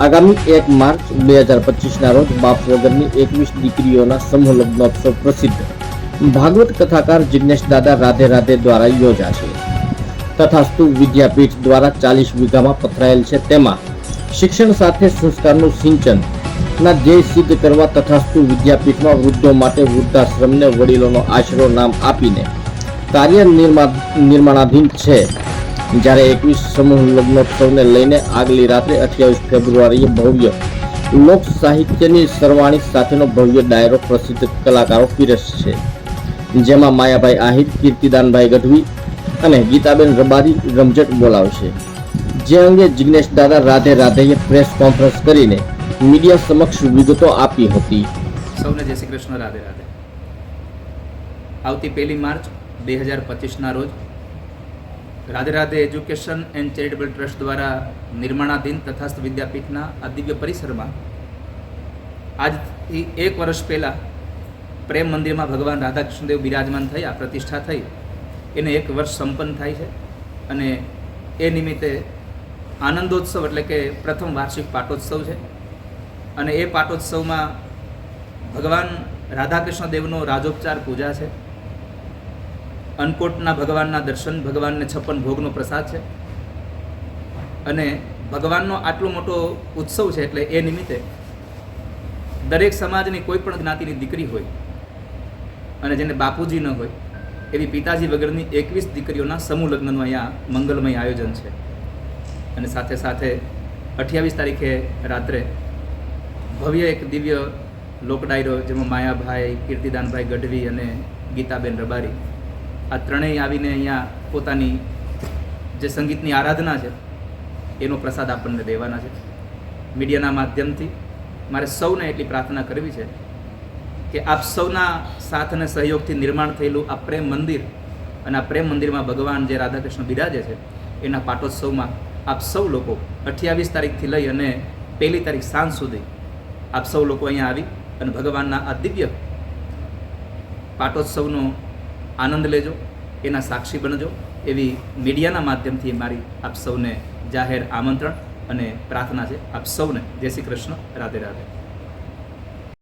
આગામી એક માર્ચ બે હજાર પચીસના રોજ બાપ વગરની એકવીસ દીકરીઓના સમૂહ લગ્નોત્સવ પ્રસિદ્ધ ભાગવત કથાકાર જિજ્ઞેશ દાદા રાધે રાધે દ્વારા યોજાશે. તથાસ્તુ વિદ્યાપીઠ દ્વારા ચાલીસ વીઘામાં પથરાયેલ છે. તેમાં શિક્ષણ સાથે સંસ્કારનું સિંચન, ના ધ્યેય સિદ્ધ કરવા તથાસ્તુ વિદ્યાપીઠમાં વૃદ્ધો માટે વૃદ્ધાશ્રમને વડીલોનો આશરો નામ આપીને કાર્ય નિર્મા- નિર્માણાધીન છે. જ્યારે એકવીસ સમૂહ લગ્નોત્સવને લઈને આગલી રાત્રે અઠ્યાવીસ ફેબ્રુઆરીએ ભવ્ય લોક સાહિત્યની સરવાણી સાથેનો ભવ્ય ડાયરો પ્રસિદ્ધ કલાકારો પીરસશે જેમાં માયાભાઈ આહિર, કીર્તિદાનભાઈ ગઢવી અને ગીતાબેન રબારી રમઝટ બોલાવશે જે અંગે જિગ્નેશ દાદા રાધે રાધેએ પ્રેસ કોન્ફરન્સ કરીને મીડિયા સમક્ષ વિગતો આપી હતી. સૌને જય શ્રી કૃષ્ણ, રાધે રાધે. આવતી પહેલી માર્ચ બે હજાર પચીસના રોજ Radhe Radhe education and charitable trust દ્વારા નિર્માણાધીન તથાસ્થ વિદ્યાપીઠના આ દિવ્ય પરિસરમાં આજથી એક વર્ષ પહેલાં પ્રેમ મંદિરમાં ભગવાન રાધાકૃષ્ણદેવ બિરાજમાન થયા પ્રતિષ્ઠા થઈ. એને એક વર્ષ સંપન્ન થાય છે અને એ નિમિત્તે આનંદોત્સવ એટલે કે પ્રથમ વાર્ષિક પાટોત્સવ છે. અને એ પાટોત્સવમાં ભગવાન રાધાકૃષ્ણ દેવનો રાજોપચાર પૂજા છે. અન્નકોટના ભગવાનના દર્શન, ભગવાનને છપ્પન ભોગનો પ્રસાદ છે. અને ભગવાનનો આટલો મોટો ઉત્સવ છે એટલે એ નિમિત્તે દરેક સમાજની કોઈ પણ જ્ઞાતિની દીકરી હોય અને જેને બાપુજી ન હોય, એવી પિતાજી વગરની એકવીસ દીકરીઓના સમૂહ લગ્નનું અહીંયા મંગલમય આયોજન છે. અને સાથે સાથે અઠ્યાવીસ તારીખે રાત્રે ભવ્ય એક દિવ્ય લોકડાયરો જેમાં માયાભાઈ, કીર્તિદાનભાઈ ગઢવી અને ગીતાબેન રબારી આ ત્રણેય આવીને અહીંયા પોતાની જે સંગીતની આરાધના છે, એનો પ્રસાદ આપણને દેવાના છે. મીડિયાના માધ્યમથી મારે સૌને એટલી પ્રાર્થના કરવી છે કે આપ સૌના સાથ અને સહયોગથી નિર્માણ થયેલું આ પ્રેમ મંદિર અને આ પ્રેમ મંદિરમાં ભગવાન જે રાધાકૃષ્ણ બિરાજે છે, એના પાટોત્સવમાં આપ સૌ લોકો અઠ્યાવીસ તારીખથી લઈ અને પહેલી તારીખ સાંજ સુધી આપ સૌ લોકો અહીંયા આવી અને ભગવાનના આ દિવ્ય પાટોત્સવનો આનંદ લેજો, એના સાક્ષી બનજો. એવી મીડિયાના માધ્યમથી મારી આપ સૌને જાહેર આમંત્રણ અને પ્રાર્થના છે. આપ સૌને જય શ્રી કૃષ્ણ. રાધે રાધે.